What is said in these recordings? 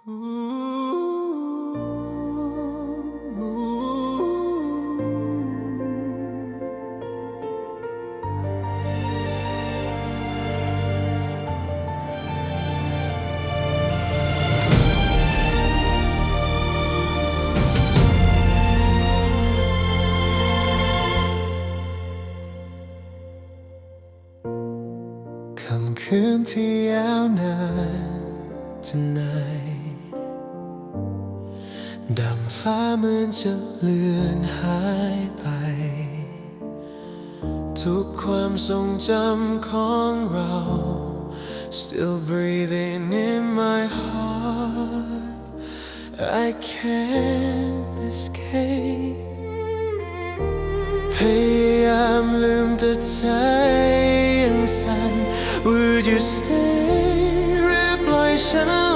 คำคืนที่ยาวนานจะไหน ดำฟ้าเหมือนจะเลือนหายไป ทุกความทรงจำของเรา still breathing in my heart I can't escape พยายามลืมแต่ใจยังสั่น Would you stay หรือปล่อยฉัน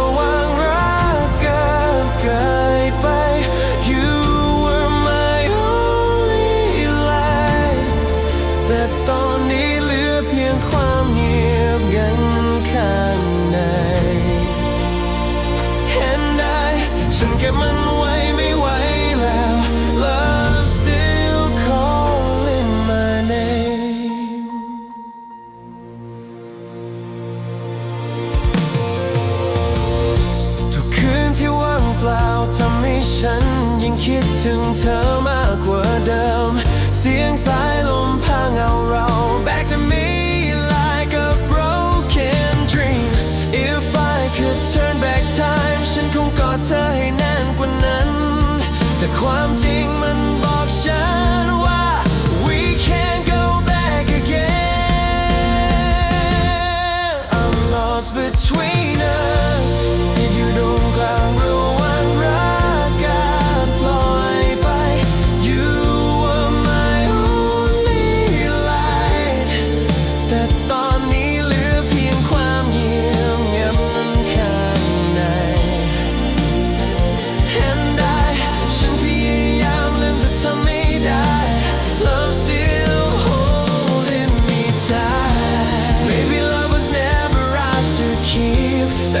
ฉันเก็บมันไว้ไม่ไหวแล้ว Love still calling my name ทุกคืนที่ว่างเปล่าทำให้ฉันยิ่งคิดถึงเธอมากกว่าเดิม เสียงสา ความจริงมันบอกฉันว่า we can't go back again I'm lost between us แต่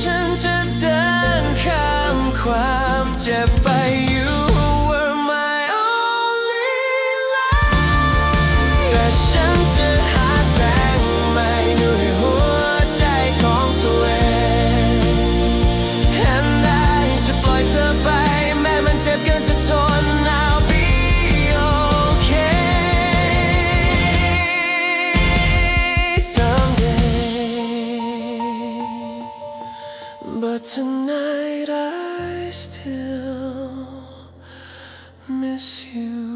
But tonight I still miss you